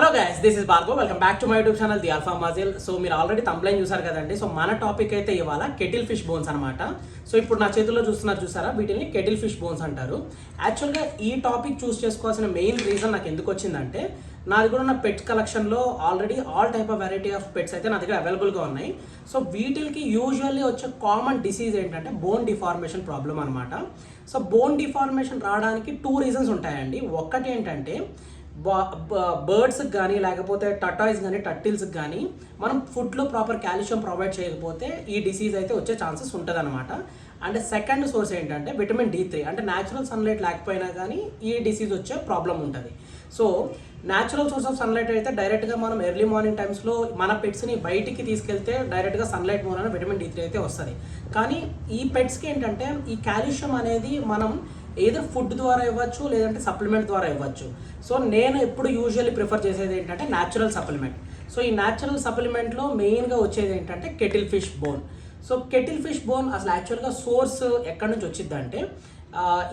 Hello guys this is Bhargav welcome back to my YouTube channel the alpha muscle so మీరు already complaint చూసారు కదండి. So మన topic అయితే ఇవాళ cuttlefish bones అనమాట so ఇప్పుడు నా చేతుల్లో చూస్తున్నారు చూసారా? వీటిని కెటిల్ ఫిష్ బోన్స్ అంటారు యాక్చువల్గా ఈ టాపిక్ చూస్ చేసుకోవాల్సిన మెయిన్ రీజన్ నాకు ఎందుకు వచ్చిందంటే నా దగ్గర ఉన్న పెట్ కలెక్షన్లో already all type of variety of pets అయితే నా దగ్గర అవైలబుల్గా ఉన్నాయి. సో వీటికి యూజువల్లీ వచ్చే కామన్ డిసీజ్ ఏంటంటే బోన్ డిఫార్మేషన్ ప్రాబ్లం అనమాట సో బోన్ డిఫార్మేషన్ రావడానికి టూ రీజన్స్ ఉంటాయండి. ఒకటి ఏంటంటే బర్డ్స్కి కానీ లేకపోతే టటాయిస్ కానీ టట్టిల్స్కి కానీ మనం ఫుడ్లో ప్రాపర్ కాల్షియం ప్రొవైడ్ చేయకపోతే ఈ డిసీజ్ అయితే వచ్చే ఛాన్సెస్ ఉంటుంది అనమాట అండ్ సెకండ్ సోర్స్ ఏంటంటే విటమిన్ డి త్రీ. అంటే న్యాచురల్ సన్లైట్ లేకపోయినా కానీ ఈ డిసీజ్ వచ్చే ప్రాబ్లం ఉంటుంది. So natural source of sunlight అయితే డైరెక్ట్గా మనం ఎర్లీ మార్నింగ్ టైమ్స్లో మన పెట్స్ని బయటికి తీసుకెళ్తే డైరెక్ట్గా సన్లైట్ మూలన విటమిన్ డి త్రీ అయితే వస్తుంది. కానీ ఈ పెట్స్కి ఏంటంటే ఈ కాల్షియం అనేది మనం ఏదో ఫుడ్ ద్వారా ఇవ్వచ్చు లేదంటే సప్లిమెంట్ ద్వారా ఇవ్వచ్చు. సో నేను ఎప్పుడు యూజువల్లీ ప్రిఫర్ చేసేది ఏంటంటే న్యాచురల్ సప్లిమెంట్ సో ఈ న్యాచురల్ సప్లిమెంట్లో మెయిన్గా వచ్చేది ఏంటంటే cuttlefish bone so cuttlefish bone అసలు యాక్చువల్గా సోర్స్ ఎక్కడి నుంచి వచ్చిందంటే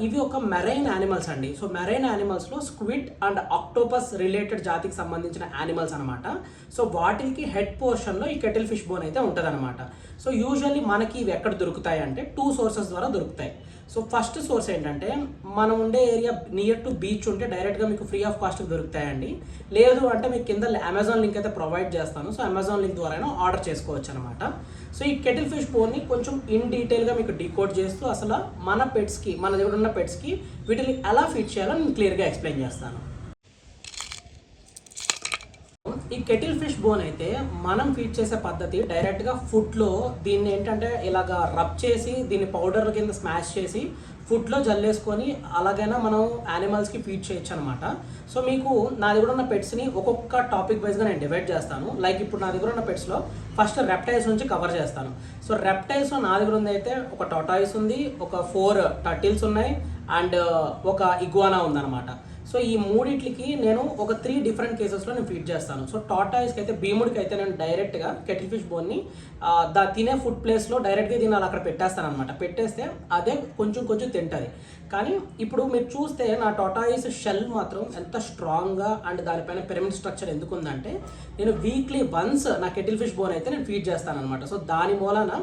ఇవి ఒక మెరైన్ యానిమల్స్ అండి. సో మెరైన్ యానిమల్స్లో స్క్విడ్ అండ్ ఆక్టోపస్ రిలేటెడ్ జాతికి సంబంధించిన యానిమల్స్ అనమాట సో వాటికి హెడ్ పోర్షన్లో ఈ కెటిల్ ఫిష్ బోన్ అయితే ఉంటుందన్నమాట. సో యూజువల్లీ మనకి ఇవి ఎక్కడ దొరుకుతాయి అంటే టూ సోర్సెస్ ద్వారా దొరుకుతాయి. సో ఫస్ట్ సోర్స్ ఏంటంటే మనం ఉండే ఏరియా నియర్ టు బీచ్ ఉంటే డైరెక్ట్గా మీకు ఫ్రీ ఆఫ్ కాస్ట్ దొరుకుతాయండి. లేదు అంటే మీకు కింద అమెజాన్ లింక్ అయితే ప్రొవైడ్ చేస్తాను. సో అమెజాన్ లింక్ ద్వారా ఆర్డర్ చేసుకోవచ్చు అనమాట సో ఈ కెటిల్ ఫిష్ బోన్ని కొంచెం ఇన్ డీటెయిల్గా మీకు డీకోడ్ చేస్తూ అసలు మన పెట్స్కి మన దగ్గర ఉన్న పెట్స్కి వీటిని ఎలా ఫీడ్ చేయాలో నేను క్లియర్గా ఎక్స్ప్లెయిన్ చేస్తాను. ఈ కెటిల్ ఫిష్ బోన్ అయితే మనం ఫీడ్ చేసే పద్ధతి డైరెక్ట్గా ఫుడ్లో దీన్ని ఏంటంటే ఇలాగా రబ్ చేసి దీన్ని పౌడర్ కింద స్మాష్ చేసి ఫుడ్లో జల్లేసుకొని అలాగైనా మనం యానిమల్స్కి ఫీడ్ చేయొచ్చు అనమాట సో మీకు నా దగ్గర ఉన్న పెట్స్ని ఒక్కొక్క టాపిక్ వైజ్గా నేను డివైడ్ చేస్తాను. లైక్ ఇప్పుడు నా దగ్గర ఉన్న పెట్స్లో ఫస్ట్ రెప్టైల్స్ నుంచి కవర్ చేస్తాను. సో రెప్టైల్స్ నా దగ్గర ఉంది అయితే ఒక టొటాయిస్ ఉంది ఒక ఫోర్ టటిల్స్ ఉన్నాయి అండ్ uh, ఒక ఇగ్వానా ఉందన్నమాట. సో ఈ మూడిట్లకి నేను ఒక త్రీ డిఫరెంట్ కేసెస్లో నేను ఫీడ్ చేస్తాను. సో టాటాయిస్కి అయితే భీముడికి అయితే నేను డైరెక్ట్గా కెటిల్ ఫిష్ బోన్ని దా తినే ఫుడ్ ప్లేస్లో డైరెక్ట్గా తినాలి అలా అక్కడ పెట్టేస్తాను అనమాట పెట్టేస్తే అదే కొంచెం కొంచెం తింటుంది. కానీ ఇప్పుడు మీరు చూస్తే నా టాటాయిస్ షెల్ మాత్రం ఎంత స్ట్రాంగ్గా అండ్ దానిపైన పిరమిడ్ స్ట్రక్చర్ ఎందుకు ఉందంటే నేను వీక్లీ వన్స్ నా కెటిల్ ఫిష్ బోన్ అయితే నేను ఫీడ్ చేస్తాను అనమాట సో దాని మూలన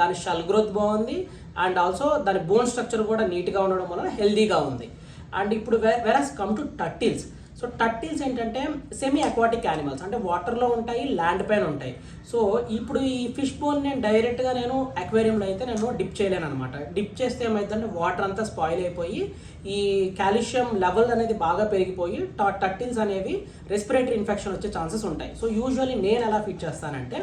దాని షెల్ గ్రోత్ బాగుంది. అండ్ ఆల్సో దాని బోన్ స్ట్రక్చర్ కూడా నీట్గా ఉండడం వలన హెల్దీగా ఉంది. అండ్ ఇప్పుడు వెరస్ come to turtles so turtles ఏంటంటే సెమీ అక్వాటిక్ యానిమల్స్ అంటే వాటర్లో ఉంటాయి ల్యాండ్ పైన ఉంటాయి. సో ఇప్పుడు ఈ ఫిష్ బోన్ నేను డైరెక్ట్గా నేను అక్వేరియంలో అయితే నేను డిప్ చేయలేను అనమాట డిప్ చేస్తే ఏమైందంటే వాటర్ అంతా స్పాయిల్ అయిపోయి ఈ కాల్షియం లెవెల్ అనేది బాగా పెరిగిపోయి టట్టిల్స్ అనేవి రెస్పిరేటరీ ఇన్ఫెక్షన్ వచ్చే ఛాన్సెస్ ఉంటాయి. సో యూజువల్లీ నేను ఎలా ఫిట్ చేస్తానంటే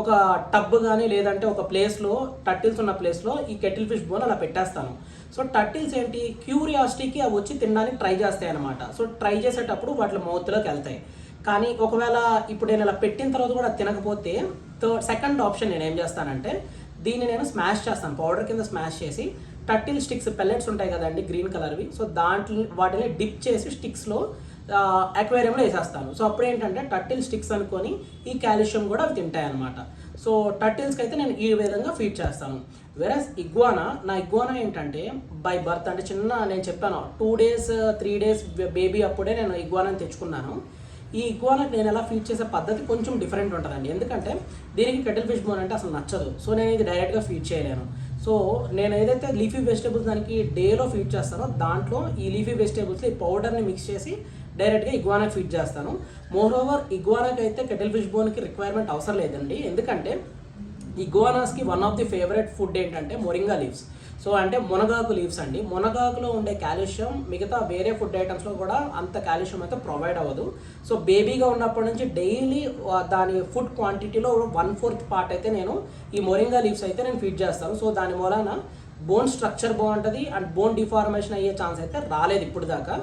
ఒక టబ్ కానీ లేదంటే ఒక ప్లేస్లో టట్టిల్స్ ఉన్న ప్లేస్లో ఈ కెటిల్ ఫిష్ బోన్ అలా పెట్టేస్తాను. సో టట్టిల్స్ ఏంటి? క్యూరియాసిటీకి అవి వచ్చి తినడానికి ట్రై చేస్తాయి అనమాట సో ట్రై చేసేటప్పుడు వాటి మౌత్లోకి వెళ్తాయి. కానీ ఒకవేళ ఇప్పుడు నేను ఇలా పెట్టిన తర్వాత కూడా తినకపోతే థర్డ్ సెకండ్ ఆప్షన్ నేను ఏం చేస్తానంటే దీన్ని నేను స్మాష్ చేస్తాను. పౌడర్ కింద స్మాష్ చేసి టర్టిల్ స్టిక్స్ పెల్లెట్స్ ఉంటాయి కదండి గ్రీన్ కలర్వి సో దాంట్లో వాటిని డిప్ చేసి స్టిక్స్లో అక్వేరియంలో వేసేస్తాను. సో అప్పుడు ఏంటంటే టర్టిల్ స్టిక్స్ అనుకొని ఈ కాల్షియం కూడా అవి తింటాయి అనమాట సో టర్టిల్స్కి అయితే నేను ఈ విధంగా ఫీడ్ చేస్తాను. వెరస్ ఇగ్వానా నా ఇగ్వానా ఏంటంటే బై బర్త్ అంటే చిన్న నేను చెప్పాను two days three days baby అప్పుడే నేను ఇగ్వానాని తెచ్చుకున్నాను. ఈ ఇగ్వానాకి నేను ఎలా ఫీడ్ చేసే పద్ధతి కొంచెం డిఫరెంట్ ఉంటుందండి. ఎందుకంటే దీనికి కెటిల్ ఫిష్ బోన్ అంటే అసలు నచ్చదు. సో నేను ఇది డైరెక్ట్గా ఫీడ్ చేయలేను. సో నేను ఏదైతే లీఫీ వెజిటేబుల్స్ దానికి డేలో ఫీడ్ చేస్తానో దాంట్లో ఈ లీఫీ వెజిటేబుల్స్ ఈ పౌడర్ని మిక్స్ చేసి డైరెక్ట్గా ఇగ్వానాకి ఫీడ్ చేస్తాను. మోర్ ఓవర్ ఇగ్వానాకి అయితే కెటిల్ ఫిష్ బోన్కి రిక్వైర్మెంట్ అవసరం లేదండి. ఎందుకంటే ఇగ్వానాస్కి one of the favourite food ఏంటంటే మొరింగా లీవ్స్ సో అంటే మునగాకు లీవ్స్ అండి. మునగాకులో ఉండే కాల్షియం మిగతా వేరే ఫుడ్ ఐటమ్స్లో కూడా అంత కాల్షియం అయితే ప్రొవైడ్ అవ్వదు. సో బేబీగా ఉన్నప్పటి నుంచి డైలీ దాని ఫుడ్ క్వాంటిటీలో వన్ ఫోర్త్ పార్ట్ అయితే నేను ఈ మొరింగా లీవ్స్ అయితే నేను ఫీడ్ చేస్తాను. సో దాని మూలాన బోన్ స్ట్రక్చర్ బాగుంటుంది అండ్ బోన్ డిఫార్మేషన్ అయ్యే ఛాన్స్ అయితే రాలేదు ఇప్పుడు దాకా.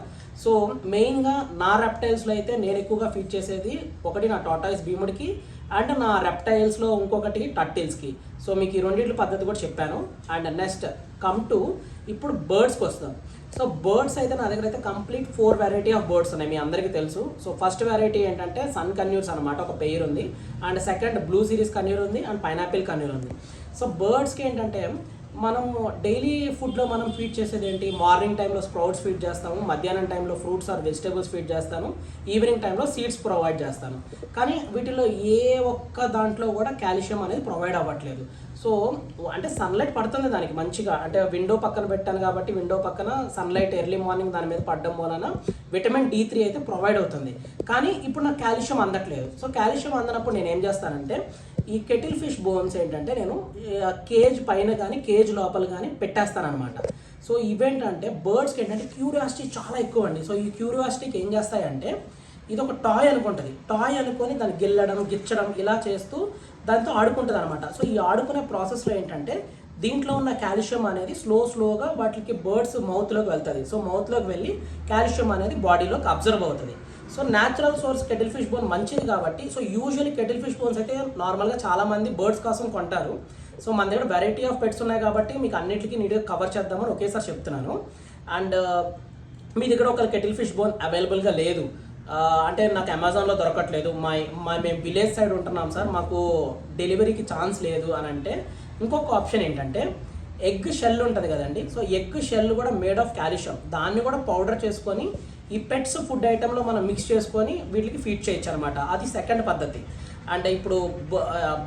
సో మెయిన్గా నా రెప్టైల్స్లో అయితే నేను ఎక్కువగా ఫీడ్ చేసేది ఒకటి నా టాటాయిస్ భీముడికి అండ్ నా రెప్టైల్స్లో ఇంకొకటి టర్టిల్స్కి సో మీకు ఈ రెండింటి పద్ధతి కూడా చెప్పాను. అండ్ నెక్స్ట్ కమ్ టు ఇప్పుడు బర్డ్స్కి వస్తాం. సో బర్డ్స్ అయితే నా దగ్గర అయితే complete four variety of birds ఉన్నాయి. మీ అందరికీ తెలుసు. సో ఫస్ట్ వెరైటీ ఏంటంటే సన్ కన్యూర్స్ అనమాట ఒక పెయిర్ ఉంది. And second blue series conure ఉంది. అండ్ పైనాపిల్ కన్యూర్ ఉంది. సో బర్డ్స్కి ఏంటంటే మనం డైలీ ఫుడ్లో మనం ఫీడ్ చేసేది ఏంటి? మార్నింగ్ టైంలో స్ప్రౌట్స్ ఫీడ్ చేస్తాము మధ్యాహ్నం టైంలో ఫ్రూట్స్ ఆర్ వెజిటేబుల్స్ ఫీడ్ చేస్తాను ఈవినింగ్ టైంలో సీడ్స్ ప్రొవైడ్ చేస్తాను. కానీ వీటిలో ఏ ఒక్క దాంట్లో కూడా కాల్షియం అనేది ప్రొవైడ్ అవ్వట్లేదు. సో అంటే సన్లైట్ పడుతుంది దానికి మంచిగా. అంటే విండో పక్కన పెట్టాను కాబట్టి విండో పక్కన సన్లైట్ ఎర్లీ మార్నింగ్ దాని మీద పడడం వలన విటమిన్ డి త్రీ అయితే ప్రొవైడ్ అవుతుంది. కానీ ఇప్పుడు నాకు కాల్షియం అందట్లేదు. సో కాల్షియం అందనప్పుడు నేను ఏం చేస్తానంటే ఈ కెటిల్ ఫిష్ బోన్స్ ఏంటంటే నేను కేజ్ పైన కానీ కేజ్ లోపల కానీ పెట్టేస్తాను అనమాట సో ఇవేంటంటే బర్డ్స్కి ఏంటంటే క్యూరియాసిటీ చాలా ఎక్కువ అండి. సో ఈ క్యూరియాసిటీకి ఏం చేస్తాయంటే ఇది ఒక టాయ్ అనుకుంటుంది. టాయ్ అనుకొని దాన్ని గిల్లడం గిచ్చడం ఇలా చేస్తూ దాంతో ఆడుకుంటుంది అనమాట సో ఈ ఆడుకునే ప్రాసెస్లో ఏంటంటే దీంట్లో ఉన్న కాల్షియం అనేది స్లో స్లోగా వాటికి బర్డ్స్ మౌత్లోకి వెళ్తుంది. సో మౌత్లోకి వెళ్ళి కాల్షియం అనేది బాడీలోకి అబ్జర్వ్ అవుతుంది. So natural source cuttlefish bone మంచిది కాబట్టి so usually cuttlefish bones అయితే నార్మల్గా చాలామంది బర్డ్స్ కోసం కొంటారు. సో మన దగ్గర వెరైటీ ఆఫ్ పెట్స్ ఉన్నాయి కాబట్టి మీకు అన్నిటికీ నీట్గా కవర్ చేద్దామని ఒకేసారి చెప్తున్నాను. అండ్ మీ దగ్గర ఒక కెటిల్ ఫిష్ బోన్ అవైలబుల్గా లేదు. అంటే నాకు అమెజాన్లో దొరకట్లేదు. మా మా మేము విలేజ్ సైడ్ ఉంటున్నాం సార్. మాకు డెలివరీకి ఛాన్స్ లేదు అని అంటే ఇంకొక ఆప్షన్ ఏంటంటే ఎగ్ షెల్ ఉంటుంది కదండి. సో ఎగ్ షెల్ కూడా మేడ్ ఆఫ్ కాల్షియం. దాన్ని కూడా పౌడర్ చేసుకొని ఈ పెట్స్ ఫుడ్ ఐటెంలో మనం మిక్స్ చేసుకొని వీటికి ఫీడ్ చేయొచ్చు అనమాట అది సెకండ్ పద్ధతి. అండ్ ఇప్పుడు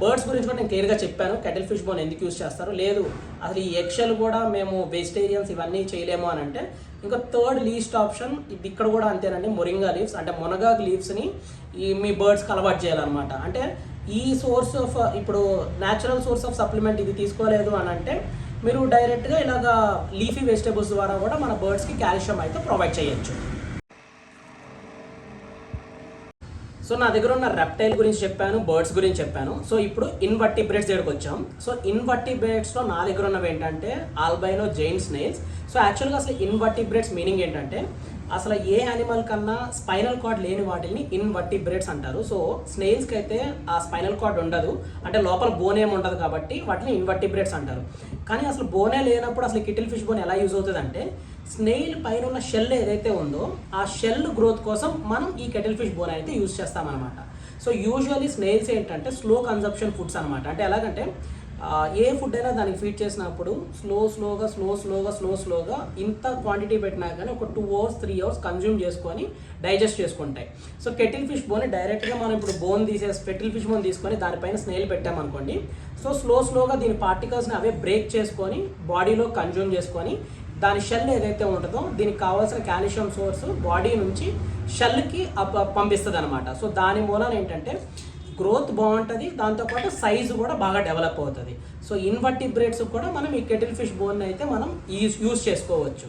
బర్డ్స్ గురించి కూడా నేను క్లియర్గా చెప్పాను. కెటిల్ ఫిష్ బోన్ ఎందుకు యూజ్ చేస్తారు? లేదు అసలు ఈ ఎక్షలు కూడా మేము వెజిటేరియన్స్ ఇవన్నీ చేయలేము అని అంటే ఇంకా థర్డ్ లీస్ట్ ఆప్షన్ ఇది ఇక్కడ కూడా అంతేనండి మొరింగా లీవ్స్ అంటే మునగాకు లీవ్స్ని ఈ మీ బర్డ్స్కి అలవాటు చేయాలన్నమాట. అంటే ఈ సోర్స్ ఆఫ్ ఇప్పుడు న్యాచురల్ సోర్స్ ఆఫ్ సప్లిమెంట్ ఇది తీసుకోలేదు అని అంటే మీరు డైరెక్ట్గా ఇలాగ లీఫీ వెజిటేబుల్స్ ద్వారా కూడా మన బర్డ్స్కి కాల్షియం అయితే ప్రొవైడ్ చేయొచ్చు. సో నా దగ్గర ఉన్న రెప్టైల్ గురించి చెప్పాను బర్డ్స్ గురించి చెప్పాను. సో ఇప్పుడు ఇన్వర్టిబ్రేట్స్ దగ్గరకు వచ్చాం. సో ఇన్వర్టిబ్రేట్స్లో నా దగ్గర ఉన్నవి ఏంటంటే ఆల్బైనో జైన్ స్నేల్స్ సో యాక్చువల్గా అసలు ఇన్వర్టిబ్రేట్స్ మీనింగ్ ఏంటంటే అసలు ఏ యానిమల్ కన్నా స్పైనల్ కార్డ్ లేని వాటిని ఇన్వర్టిబ్రేట్స్ అంటారు. సో స్నేల్స్కి అయితే ఆ స్పైనల్ కార్డ్ ఉండదు. అంటే లోపల బోన్ ఏమి ఉండదు కాబట్టి వాటిని ఇన్వర్టిబ్రేట్స్ అంటారు. కానీ అసలు బోనే లేనప్పుడు అసలు కిటిల్ ఫిష్ బోన్ ఎలా యూజ్ అవుతుంది అంటే స్నేయిల్ పైన ఉన్న షెల్ ఏదైతే ఉందో ఆ షెల్ గ్రోత్ కోసం మనం ఈ కెటిల్ ఫిష్ బోన్ అయితే యూజ్ చేస్తామన్నమాట. సో యూజువల్లీ స్నేల్స్ ఏంటంటే స్లో కన్సప్షన్ ఫుడ్స్ అనమాట అంటే ఎలాగంటే ఏ ఫుడ్ అయినా దానికి ఫీడ్ చేసినప్పుడు స్లో స్లోగా స్లో స్లోగా స్లో స్లోగా ఇంత క్వాంటిటీ పెట్టినా కానీ ఒక two hours three hours consume చేసుకొని డైజెస్ట్ చేసుకుంటాయి. సో కెటిల్ ఫిష్ బోన్ డైరెక్ట్గా మనం ఇప్పుడు బోన్ తీసేసి కెటిల్ ఫిష్ బోన్ తీసుకొని దానిపైన స్నేల్ పెట్టామనుకోండి సో స్లో స్లోగా దీని పార్టికల్స్ని అవే బ్రేక్ చేసుకొని బాడీలో కన్జ్యూమ్ చేసుకొని దాని షెల్ ఏదైతే ఉంటుందో దీనికి కావాల్సిన కాల్షియం సోర్స్ బాడీ నుంచి షెల్కి పంపిస్తుంది అనమాట సో దాని మూలన ఏంటంటే గ్రోత్ బాగుంటుంది దాంతోపాటు సైజు కూడా బాగా డెవలప్ అవుతుంది. సో ఇన్వర్టిబ్రేట్స్ కూడా మనం ఈ కెటిల్ ఫిష్ బోన్ అయితే మనం యూస్ యూస్ చేసుకోవచ్చు.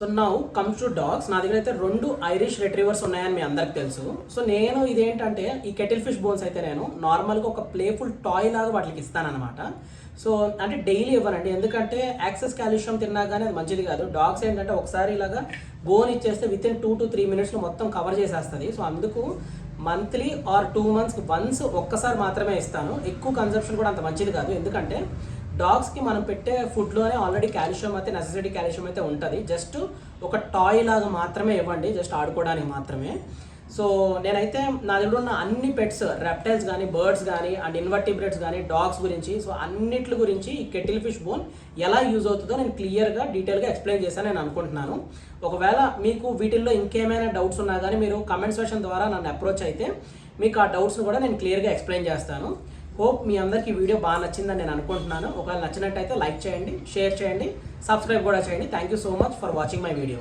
So now comes to dogs నా దగ్గర అయితే రెండు ఐరిష్ రిట్రీవర్స్ ఉన్నాయని మీ అందరికి తెలుసు. సో నేను ఇదేంటంటే ఈ కెటిల్ ఫిష్ బోన్స్ అయితే నేను నార్మల్గా ఒక ప్లేఫుల్ టాయ్ లాగా వాటికి ఇస్తానమాట సో అంటే డైలీ ఇవ్వనండి. ఎందుకంటే యాక్సెస్ కాల్షియం తిన్నా కానీ అది మంచిది కాదు. డాగ్స్ ఏంటంటే ఒకసారి ఇలాగా బోన్ ఇచ్చేస్తే within two to three మినిట్స్లో మొత్తం కవర్ చేసేస్తుంది. సో అందుకు మంత్లీ ఆర్ టూ మంత్స్కి వన్స్ ఒక్కసారి మాత్రమే ఇస్తాను. ఎక్కువ కన్సంప్షన్ కూడా అంత మంచిది కాదు. ఎందుకంటే డాగ్స్కి మనం పెట్టే ఫుడ్లోనే ఆల్రెడీ కాల్షియం అయితే నెససిటీ కాల్షియం అయితే ఉంటుంది. జస్ట్ ఒక టాయ్ లాగా మాత్రమే ఇవ్వండి. జస్ట్ ఆడుకోవడానికి మాత్రమే. సో నేనైతే నా దగ్గర ఉన్న అన్ని పెట్స్ రెప్టైల్స్ కానీ బర్డ్స్ కానీ అండ్ ఇన్వర్టిబ్రేట్స్ కానీ డాగ్స్ గురించి సో అన్నిటి గురించి ఈ కెటిల్ ఫిష్ బోన్ ఎలా యూజ్ అవుతుందో నేను క్లియర్గా డీటెయిల్గా ఎక్స్ప్లెయిన్ చేశాను నేను అనుకుంటున్నాను. ఒకవేళ మీకు వీటిల్లో ఇంకేమైనా డౌట్స్ ఉన్నా కానీ మీరు కమెంట్ సెషన్ ద్వారా నన్ను అప్రోచ్ అయితే మీకు ఆ డౌట్స్ని కూడా నేను క్లియర్గా ఎక్స్ప్లెయిన్ చేస్తాను. హోప్ మీ అందరికీ వీడియో బాగా నచ్చిందని నేను అనుకుంటున్నాను. ఒకవేళ నచ్చినట్టయితే లైక్ చేయండి షేర్ చేయండి సబ్స్క్రైబ్ కూడా చేయండి. Thank you so much for watching my video